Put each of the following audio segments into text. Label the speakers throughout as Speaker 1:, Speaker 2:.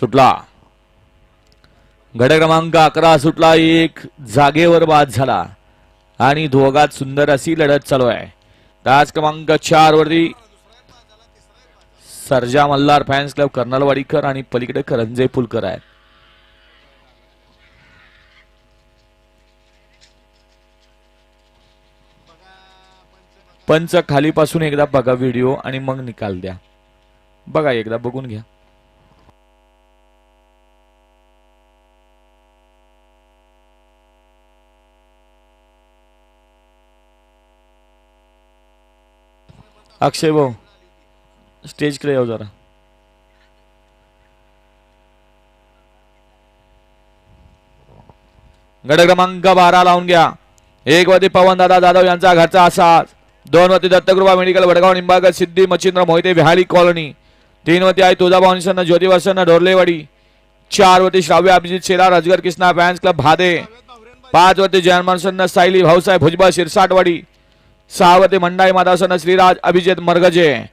Speaker 1: सुटला. गड क्रमांक अकरा सुटला एक जागेवर बाद झाला. आणि दोघात सुंदर अशी लढत चालू आहे. तास क्रमांक चार वरती सर्जा मल्हार फॅन्स क्लब कर्नलवाडीकर आणि पलीकडे करंजे पुलकर आहेत. पंच खालीपासून एकदा बघा व्हिडिओ आणि मग निकाल द्या. बघा एकदा बघून घ्या. अक्षय भाऊ स्टेजकडे येऊ जरा. गड क्रमांक बारा लावून घ्या. एक वरती पवन दादा जाधव यांचा घरचा असा. दोन वरती दत्तकृपा मेडिकल वडगाव निंबाळकर सिद्धी मच्छिंद्र मोहिते विहारी कॉलनी. तीन वरती आहे तुळजाभाऊ निसन्न ज्योतिवासन ढोरलेवाडी. चार वरती श्राव्य अभिजित शेरा रजगर कृष्णा फॅन्स क्लब भादे. पाच वरती जयमनसन्न सायली भाऊसाहेब भुजबळ शिरसाटवाडी. सहावते मंडाई माधावसन्न श्रीराज अभिजित मरगजे.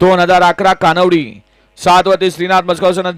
Speaker 1: दोन हजार अकरा कानवडी. सातवते श्रीनाथ मस्कवसन